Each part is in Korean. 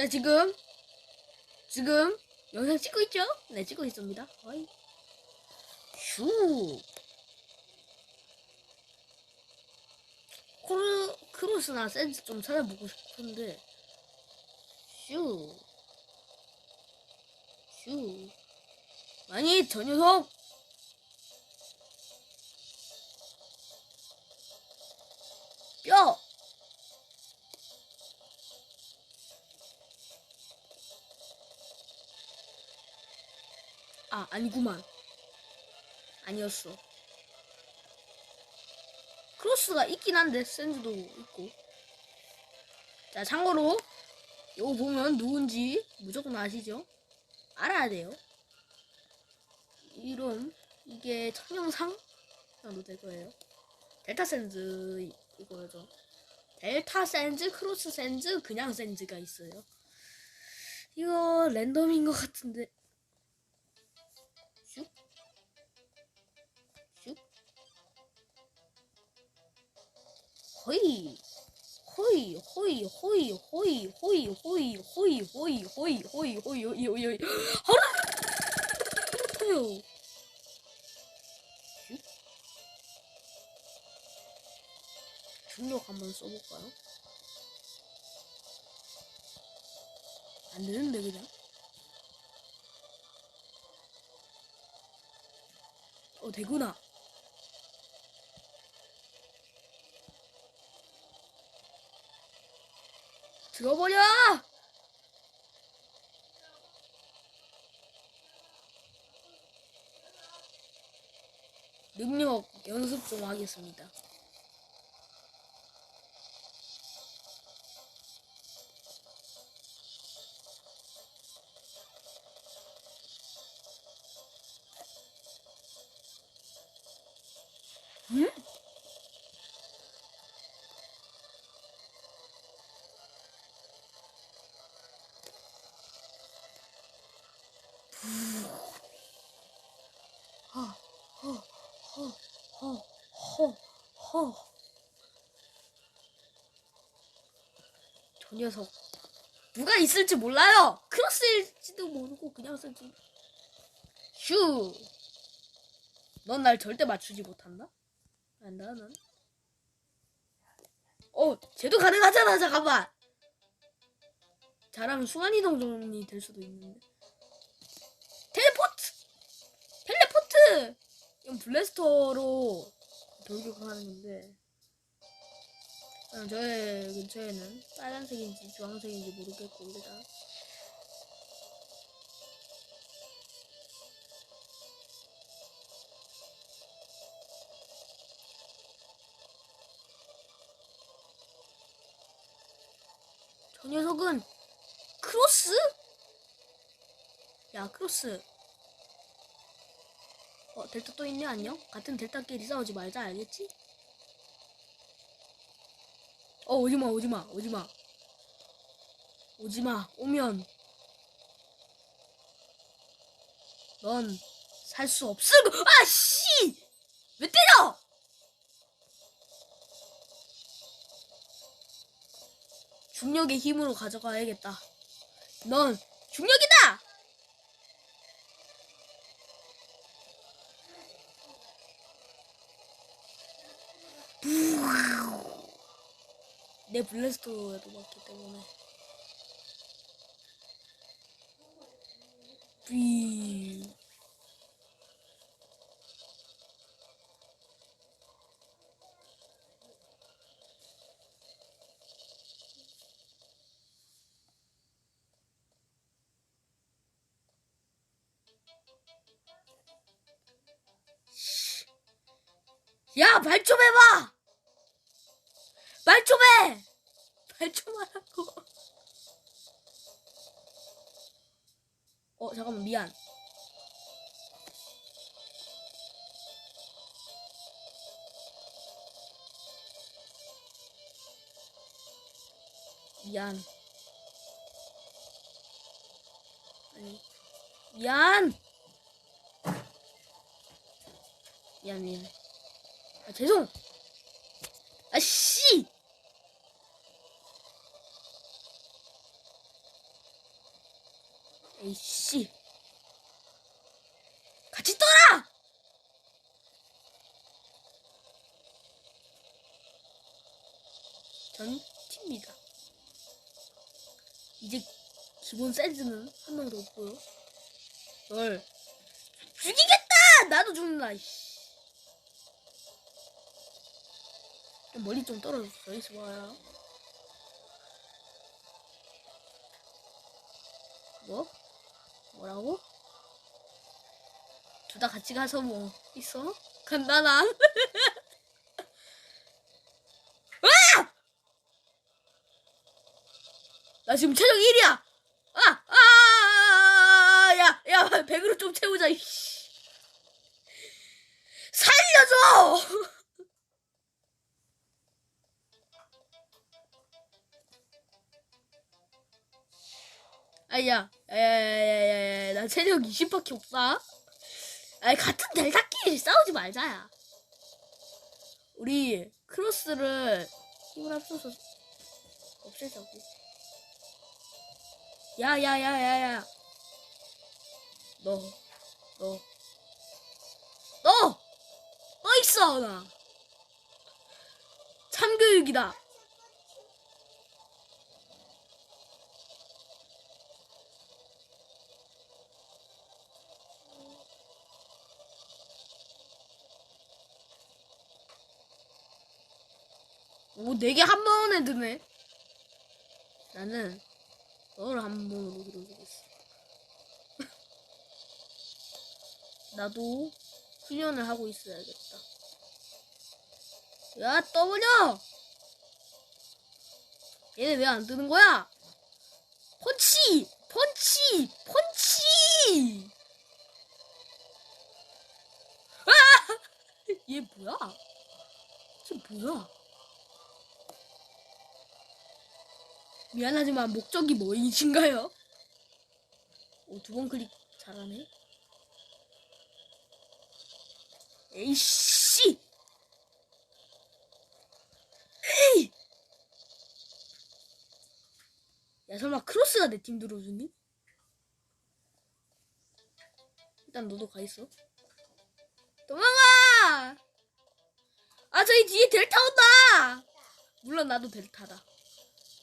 자 지금 지금 영상 찍고 있죠? 네 찍고 있습니다. 어이. 슈. 크루 크로스나 센스 좀 찾아보고 싶은데 슈. 슈. 아니 저 녀석. 뼈. 아, 아니구만. 아니었어. 크로스가 있긴 한데, 센즈도 있고. 자, 참고로, 이거 보면 누군지 무조건 아시죠? 알아야 돼요. 이름, 이게 청영상? 정도 될 거예요. 델타 센즈 이거죠. 델타 센즈, 크로스 센즈, 그냥 센즈가 있어요. 이거 랜덤인 것 같은데. 호이. 호이, 호이, 호이, 호이, 호이, 호이, 호이, 호이, 호이, 호이, 호이, 호이, 호이, 호이. 허르! 슉. 중력 한번 써볼까요? 안 되는데, 그냥. 어, 되구나. 들어버려! 능력 연습 좀 하겠습니다. 음? 녀석 누가 있을지 몰라요. 크로스일지도 모르고 그냥 쓸지. 슈. 넌날 절대 맞추지 못한다. 넌. 어, 쟤도 가능하잖아. 잠깐만. 잘하면 순간이동 좀이 될 수도 있는데. 텔레포트. 텔레포트! 이건 블래스터로 돌격하는 건데 어, 저의 근처에는 빨간색인지 주황색인지 모르겠고 일단 저 녀석은 크로스? 야 크로스 어, 델타 또 있네, 안녕? 같은 델타끼리 싸우지 말자, 알겠지? 어, 오지마, 오지마, 오지마. 오지마, 오면. 넌 살 수 없을 거, 아, 씨! 왜 때려! 중력의 힘으로 가져가야겠다. 넌 중력이다! 내 블래스터에도 맞기 때문에 비 야, 말좀 해봐! 말 좀 해! 말 좀 하라고. 어, 잠깐만, 미안. 미안. 아니, 미안! 미안, 미안. 아, 죄송! 아씨! 에이씨. 같이 떠라! 전 팁니다. 이제 기본 사이즈는 한 명도 없고요. 널 죽이겠다! 나도 죽는다. 이씨. 좀 멀리 좀 떨어져 있어봐요. 뭐? 뭐라고? 둘 다 같이 가서 뭐 있어? 간단한. 아! 나 지금 체력 1이야. 아, 아, 야, 야, 100으로 좀 채우자. 살려줘. 아야, 야야야야야, 나 체력 20밖에 없다. 아니 같은 델타끼리 싸우지 말자야. 우리 크로스를 힘을 합쳐서 없애자고. 야야야야야. 너, 너, 너, 너 있어 나. 참교육이다. 오, 네 개 한 번에 드네. 나는 너를 한 번으로 들어주겠어. 나도 훈련을 하고 있어야겠다. 야, 떠버려! 얘네 왜 안 뜨는 거야? 펀치! 펀치! 펀치! 아! 얘 뭐야? 쟤 뭐야? 미안하지만 목적이 뭐이신가요? 오, 두 번 클릭 잘하네. 에이씨! 에이! 야, 설마 크로스가 내 팀 들어주니? 일단 너도 가 있어. 도망가! 아, 저기 뒤에 델타 온다! 물론 나도 델타다.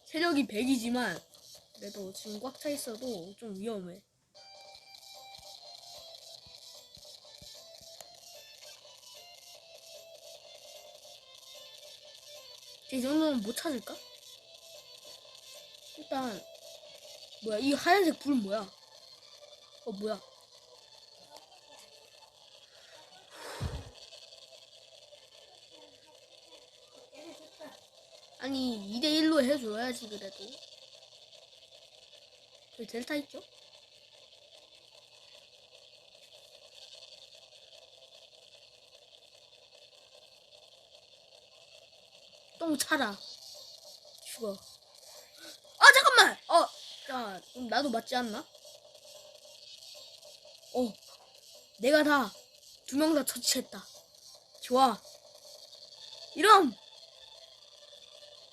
체력이 100이지만 그래도 지금 꽉 차 있어도 좀 위험해. 이 정도면 못 찾을까? 일단 뭐야 이 하얀색 불 뭐야? 어 뭐야? 아니 2대1로 해줘야지 그래도. 저 델타 있죠? 똥 차라. 죽어. 아 잠깐만! 어야 그럼 나도 맞지 않나? 어. 내가 다 두 명 다 처치했다. 좋아. 이럼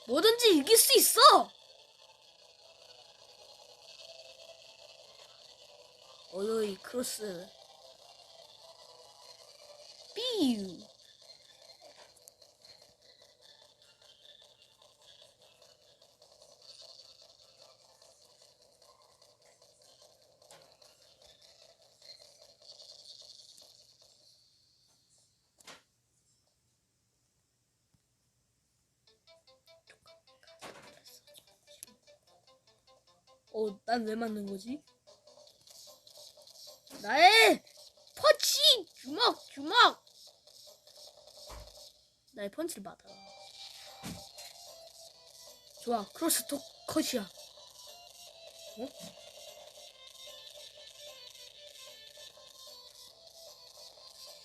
뭐든지 이길 수 있어. 어여이 크로스. 삐유. 난 왜 맞는 거지? 나의 펀치! 주먹! 주먹! 나의 펀치를 받아. 좋아, 크로스 톡 컷이야. 어?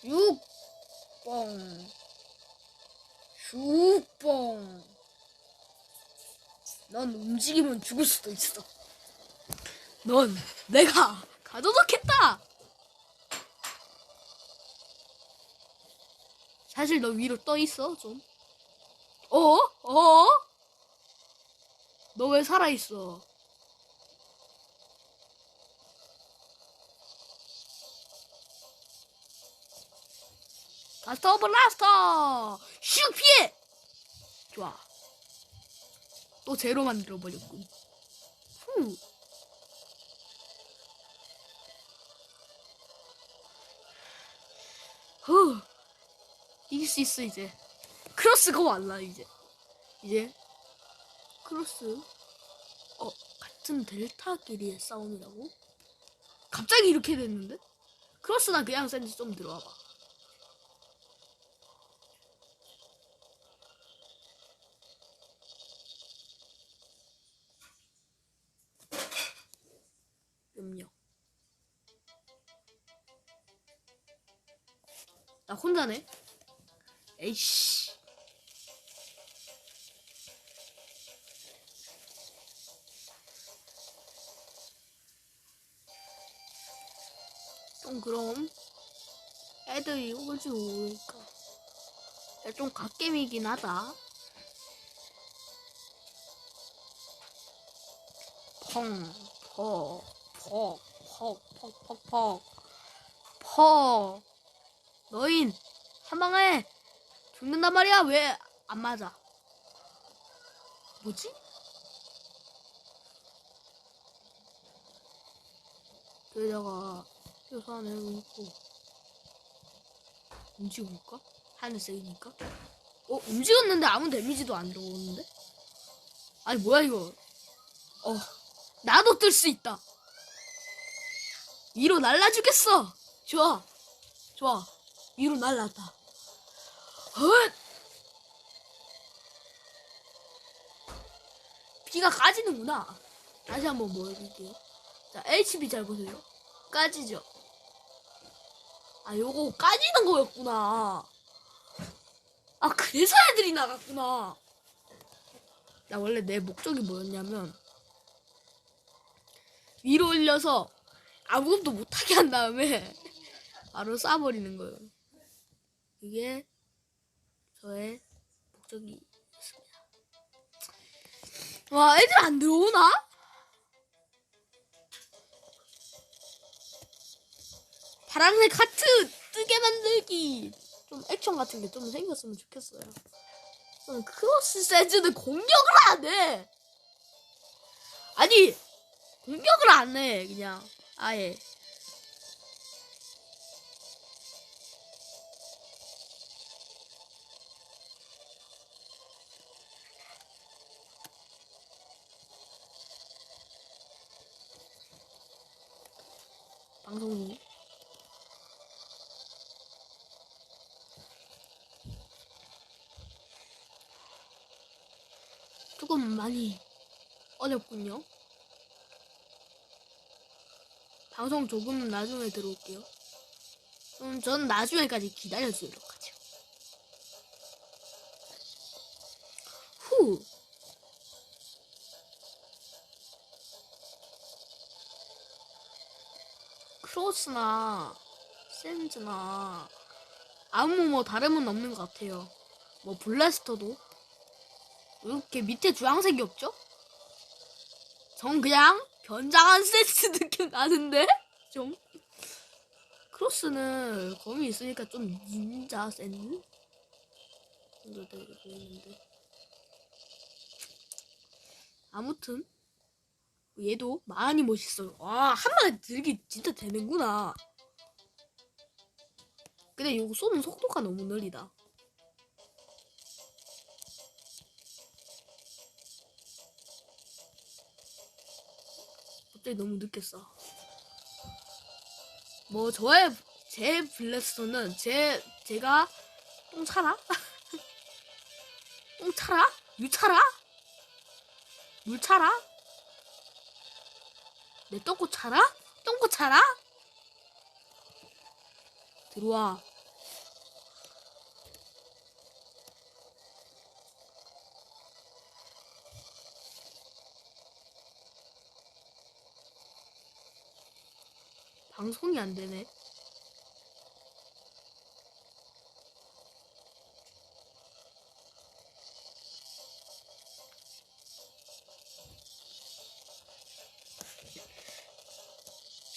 육뻥. 죽뻥. 넌 움직이면 죽을 수도 있어. 넌 내가 가둬놓겠다. 사실 너 위로 떠 있어 좀. 어? 어? 너 왜 살아 있어? 가스터 블라스터! 슉 피해! 좋아. 또 제로 만들어버렸군. 후. 후. 이길 수 있어 이제. 크로스가 왔나 이제. 이제 크로스. 어 같은 델타끼리의 싸움이라고? 갑자기 이렇게 됐는데? 크로스나 그냥 센지 좀 들어와봐 나 혼자네. 에이씨. 좀 그럼 애들이 오지 오니까 야, 좀 갓겜이긴 하다. 펑, 퍼, 퍼, 퍼, 퍼, 퍼, 퍼, 퍼. 너인, 한 방에 죽는단 말이야. 왜 안 맞아? 뭐지? 여기다가 여기서 하나 해놓고 움직여볼까? 하늘색이니까 어? 움직였는데 아무 데미지도 안 들어오는데? 아니 뭐야 이거 어 나도 뜰 수 있다 위로 날라 주겠어 좋아 좋아 위로 날랐다. 헛! 피가 까지는구나. 다시 한번 보여드릴게요. 자 HB 잘 보세요. 까지죠. 아 요거 까지는 거였구나. 아 그래서 애들이 나갔구나. 나 원래 내 목적이 뭐였냐면 위로 올려서 아무것도 못하게 한 다음에 바로 쏴버리는 거예요 이게 저의 목적이었습니다 와 애들 안 들어오나? 파란색 하트 뜨게 만들기 좀 액션 같은 게 좀 생겼으면 좋겠어요. 좀 크로스 세즈는 공격을 안 해. 아니 공격을 안 해. 그냥 아예. 방송이 조금 많이 어렵군요. 방송 조금 나중에 들어올게요. 음, 전 나중에까지 기다려주도록 하죠. 후. 크로스나 센즈나 아무 뭐 다름은 없는 것 같아요. 뭐 블래스터도? 이렇게 밑에 주황색이 없죠? 전 그냥 변장한 센스 느낌 나는데? 좀? 크로스는 검이 있으니까 좀 닌자 센스 정도 되게 보이는데. 아무튼 얘도 많이 멋있어요. 와, 한 방에 들기 진짜 되는구나. 근데 이거 쏘는 속도가 너무 느리다. 갑자기 너무 늦게 쏴. 뭐 저의 제 블랙스톤은 제 제가 똥 차라? 똥 차라? 유 차라? 물 차라? 내 똥꼬 차라? 똥꼬 차라? 들어와. 방송이 안 되네.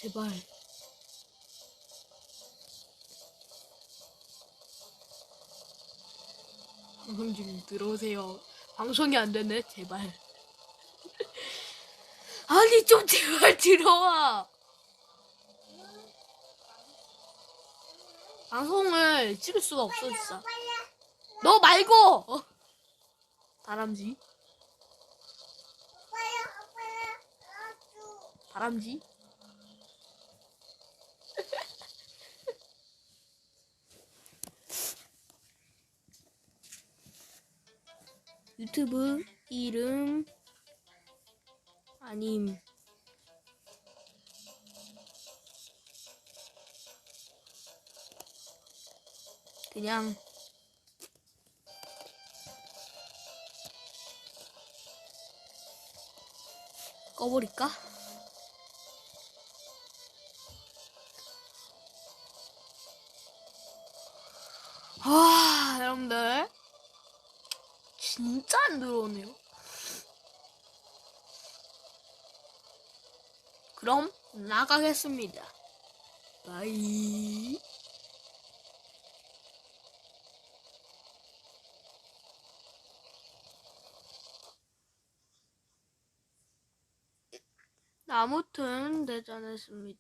제발. 방송 중 들어오세요. 방송이 안 되네, 제발. 아니, 좀 제발 들어와. 방송을 찍을 수가 없어, 진짜. 너 말고! 어? 다람쥐? 다람쥐? 유튜브 이름 아님 그냥 꺼버릴까? 와 여러분들 진짜 안 들어오네요. 그럼 나가겠습니다. 바이. 아무튼 대전했습니다.